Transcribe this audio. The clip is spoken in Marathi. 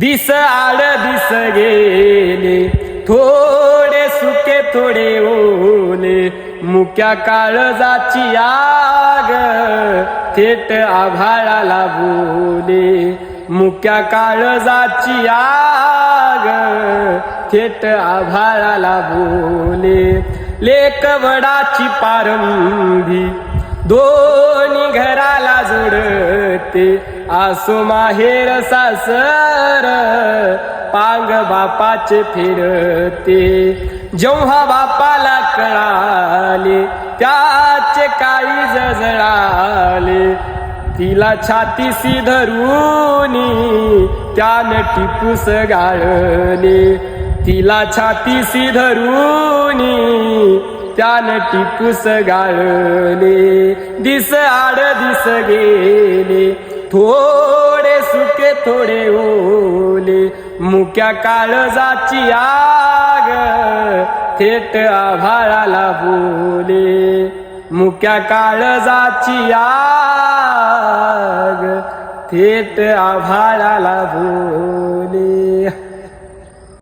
दिस आड दिस गेले. थोडे सुके थोडे ओले. मुक्या काळजाची आग थेट आभाळाला बोले. मुक्या काळजाची आग थेट आभाळाला बोले. लेकवडाची पारंभी दोन्ही घराला ते आसू माहेर सासर पांग बापाचे फिरते. जेव्हा बापाला कळाले त्याचे काळी जळाले तिला छातीसी धरूनी त्यानं टिपूस गाळले. तिला छातीसी धरूनी त्यानं टिपूस गाळले दिस आड दिस गेले. थोडे सुके थोडे ओले. मुक्या काळजाची आग थेट आभाळाला बोले. मुक्या काळजाची आग थेट आभाळाला बोले.